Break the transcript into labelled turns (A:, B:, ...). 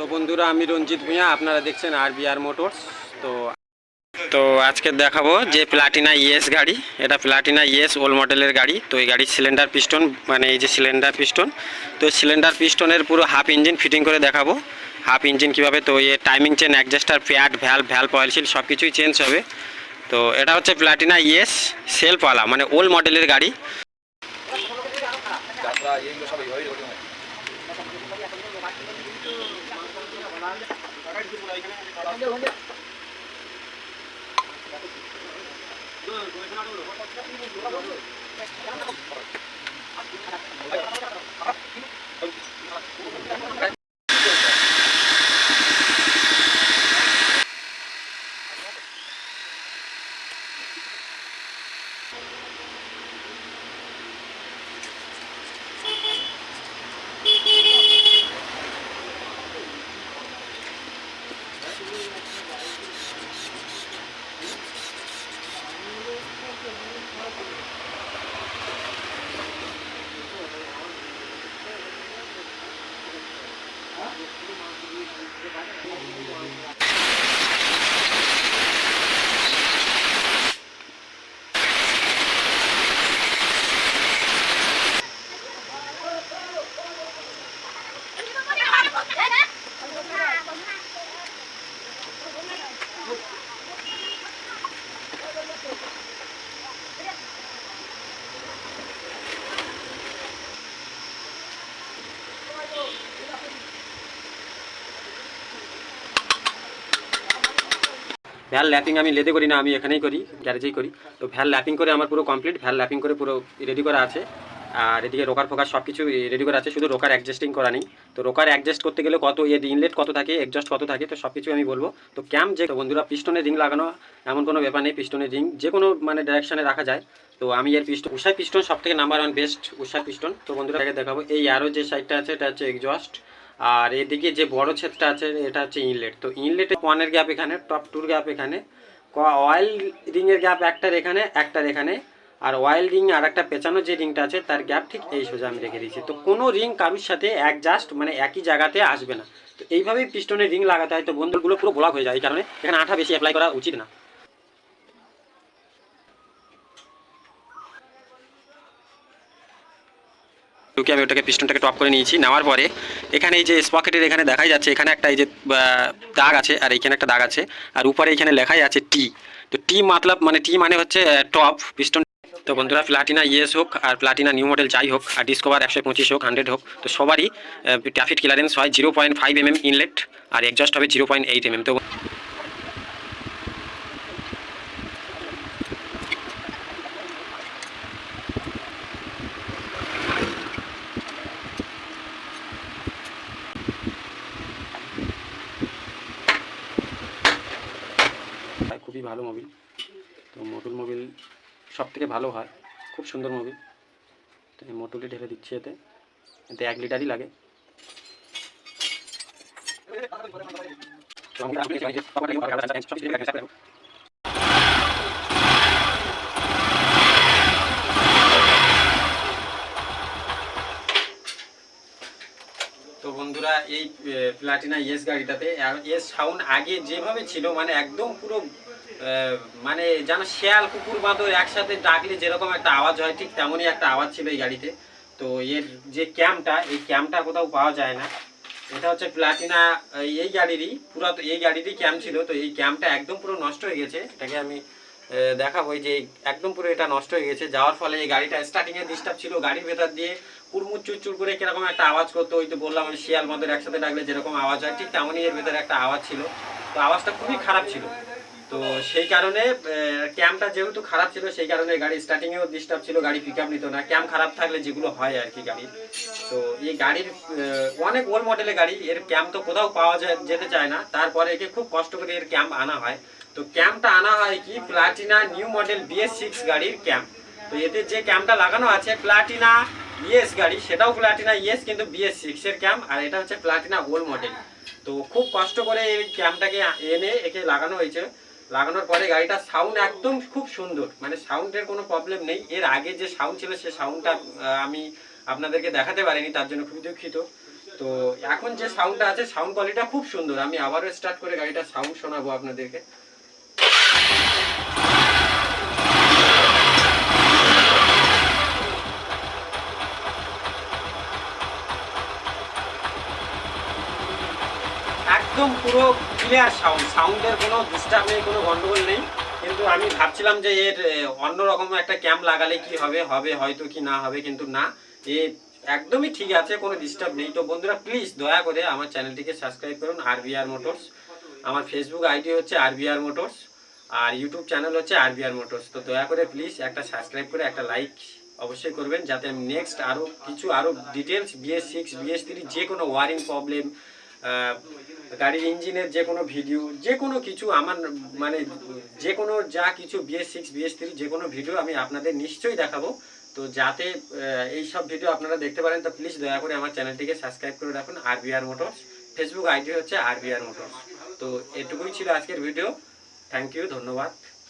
A: তো বন্ধুরা আমি রঞ্জিত ভূঁইয়া আপনারা দেখছেন আর বিআর মোটরস তো তো আজকে দেখাবো যে প্লাটিনা ইএস গাড়ি। এটা প্লাটিনা ইএস ওল্ড মডেলের গাড়ি। তো এই গাড়ির সিলিন্ডার পিস্টন মানে এই যে সিলিন্ডার পিস্টন তো সিলিন্ডার পিস্টনের পুরো হাফ ইঞ্জিন ফিটিং করে দেখাবো। হাফ ইঞ্জিন কীভাবে তো এ timing chain adjuster pad valve valve oil seal সব কিছুই চেঞ্জ হবে। তো এটা হচ্ছে প্লাটিনা ইএস সেলফওয়ালা মানে ওল্ড মডেলের গাড়ি।
B: যাত্রা এইগুলো সব এইভাবেই রেকর্ডিং হয়
A: ভ্যাল ল্যাপিং আমি লেদে করি না, আমি এখানেই করি, গ্যারেজেই করি। তো ভ্যাল ল্যাপিং করে আমার পুরো কমপ্লিট ভ্যাল ল্যাপিং করে পুরো রেডি করা আছে। আর এদিকে রোকার ফোকার সব কিছু রেডি করা আছে, শুধু রোকার অ্যাডজাস্টিং করা নেই। তো রোকার অ্যাডজাস্ট করতে গেলে কত এর ইনলেট কত থাকে এক্সজস্ট কত থাকে, তো সব কিছু আমি বলব। তো ক্যাম্প যে বন্ধুরা পিস্টনের রিং লাগানো, এমন কোনো ব্যাপার নেই পিস্টনের রিং যে কোনো মানে ডাইরেকশনে রাখা যায়। তো আমি এর পিস্টন উষার পিস্টন সব থেকে নাম্বার ওয়ান বেস্ট উষার পিস্টন তো বন্ধুরা দেখাবো। এই আরও যে সাইডটা আছে, এটা হচ্ছে এক্সজস্ট আর এদিকে যে বড় ছেদটা আছে, এটা হচ্ছে ইনলেট তো ইনলেটে ওয়ানের গ্যাপ এখানে টপ টুর গ্যাপ এখানে। অয়েল রিংয়ের গ্যাপ একটার এখানে একটার এখানে। আর অয়েল রিং আর একটা পেঁচানো যে রিংটা আছে, তার গ্যাপ ঠিক এই সোজা আমি রেখে দিয়েছি। তো কোনো রিং কারুর সাথে অ্যাডজাস্ট মানে একই জায়গাতে আসবে না। তো এইভাবেই পিস্টনের রিং লাগাতে হয়। তো বন্ধুগুলো পুরো ব্লক হয়ে যায়। এই কারণে এখানে আঠা বেশি অ্যাপ্লাই করা উচিত না। ঢুকে আমি ওটাকে পিস্টনটাকে টপ করে নিয়েছি। নেওয়ার পরে এখানে এই যে স্পকেটের এখানে দেখাই যাচ্ছে, এখানে একটা এই যে দাগ আছে আর এইখানে একটা দাগ আছে। আর উপরে এখানে লেখাই আছে টি তো টি মতলব মানে টি মানে হচ্ছে টপ পিস্টন তো বন্ধুরা প্লাটিনা ইয়েস হোক আর প্লাটিনা নিউ মডেল যাই হোক, আর ডিসকভার একশো পঁচিশ হোক হান্ড্রেড হোক, তো সবারই ট্রাফিক ক্লিয়ারেন্স হয় zero point five M M inlet আর এক্সস্ট হবে zero point eight M M তো হয় খুবই ভালো মোবিল তো মোটুল মোবিল সব থেকে ভালো হয়, খুব সুন্দর মোবিল তো এই মোটুলটি ঢেলে দিচ্ছি এতে। এতে এক লিটারই লাগে। এই প্লাটিনা ইয়েস গাড়িটাতে এর সাউন্ড আগে যেভাবে ছিল মানে একদম পুরো মানে যেন শেয়াল, কুকুর, বাঁদর একসাথে ডাকলে যেরকম একটা আওয়াজ হয়, ঠিক তেমনই একটা আওয়াজ ছিল এই গাড়িতে। তো এর যে ক্যাম্পটা, এই ক্যাম্পটা কোথাও পাওয়া যায় না। এটা হচ্ছে প্লাটিনা, এই গাড়িরই পুরো এই গাড়িরই ক্যাম্প ছিল। তো এই ক্যাম্পটা একদম পুরো নষ্ট হয়ে গেছে। এটাকে আমি দেখাবো যে একদম পুরো এটা নষ্ট হয়ে গেছে। যাওয়ার ফলে এই গাড়িটা স্টার্টিং এ ডিস্টার্ব ছিল। গাড়ির ভেতর দিয়ে কুড়মুচ চুরচুর করে কীরকম একটা আওয়াজ করতো। ওই তো বললাম শিয়াল মদের একসাথে ডাকলে যেরকম আওয়াজ হয়, ঠিক তেমনই এর ভেতরে একটা আওয়াজ ছিল। তো আওয়াজটা খুবই খারাপ ছিল। তো সেই কারণে ক্যাম্পটা যেহেতু খারাপ ছিল, সেই কারণে গাড়ি স্টার্টিংয়েও ডিস্টার্ব ছিল, গাড়ি পিক আপ নিত না। ক্যাম্প খারাপ থাকলে যেগুলো হয় আর কি গাড়ির। তো এই গাড়ির অনেক ওল্ড মডেলের গাড়ি, এর ক্যাম্প তো কোথাও পাওয়া যায়, যেতে চায় না। তারপরে একে খুব কষ্ট করে এর ক্যাম্প আনা হয়। তো ক্যাম্পটা আনা হয় কি? Platina new model BS six গাড়ির ক্যাম্প। তো এতে যে ক্যাম্পটা লাগানো আছে প্লাটিনা ইএস গাড়ি, সেটাও প্লাটিনা ইএস কিন্তু বিএস সিক্স এর ক্যাম্প, আর এটা হচ্ছে প্লাটিনা ওল্ড মডেল তো খুব কষ্ট করে এই ক্যাম্পটাকে এনে একে লাগানো হয়েছে। লাগানোর পরে গাড়িটার সাউন্ড একদম খুব সুন্দর। মানে সাউন্ডের কোনো প্রবলেম নেই। এর আগে যে সাউন্ড ছিল, সে সাউন্ডটা আমি আপনাদেরকে দেখাতে পারিনি, তার জন্য খুবই দুঃখিত। তো এখন যে সাউন্ডটা আছে সাউন্ড কোয়ালিটিটা খুব সুন্দর। আমি আবারও স্টার্ট করে গাড়িটা সাউন্ড শোনাবো আপনাদেরকে। একদম পুরো ক্লিয়ার সাউন্ড সাউন্ডের কোনো ডিস্টার্ব নেই, কোনো গন্ডগোল নেই। কিন্তু আমি ভাবছিলাম যে এর অন্যরকম একটা ক্যাম্প লাগালে কি হবে হবে হয়তো কি না হবে, কিন্তু না। এ একদমই ঠিক আছে, কোনো ডিস্টার্ব নেই। তো বন্ধুরা প্লিজ দয়া করে আমার চ্যানেলটিকে সাবস্ক্রাইব করুন আরবিআর মোটরস আমার ফেসবুক আইডি হচ্ছে আরবিআর মোটরস আর ইউটিউব চ্যানেল হচ্ছে আর আরবিআর মোটরস তো দয়া করে প্লিজ একটা সাবস্ক্রাইব করে, একটা লাইক অবশ্যই করবেন, যাতে আমি নেক্সট আরও কিছু আরও details BS six BS three যে কোনো ওয়ারিং প্রবলেম গাড়ির ইঞ্জিনের যে কোনো ভিডিও, যে কোনো কিছু আমার মানে যে কোনো যা কিছু বিএস সিক্স বিএস থ্রি যে কোনো ভিডিও আমি আপনাদের নিশ্চয়ই দেখাবো। তো যাতে এই সব ভিডিও আপনারা দেখতে পারেন, তো প্লিজ দয়া করে আমার চ্যানেলটিকে সাবস্ক্রাইব করে রাখুন আরবিআর মোটরস ফেসবুক আইডি হচ্ছে আরবিআর মোটরস তো এটুকুই ছিল আজকের ভিডিও। থ্যাংক ইউ ধন্যবাদ।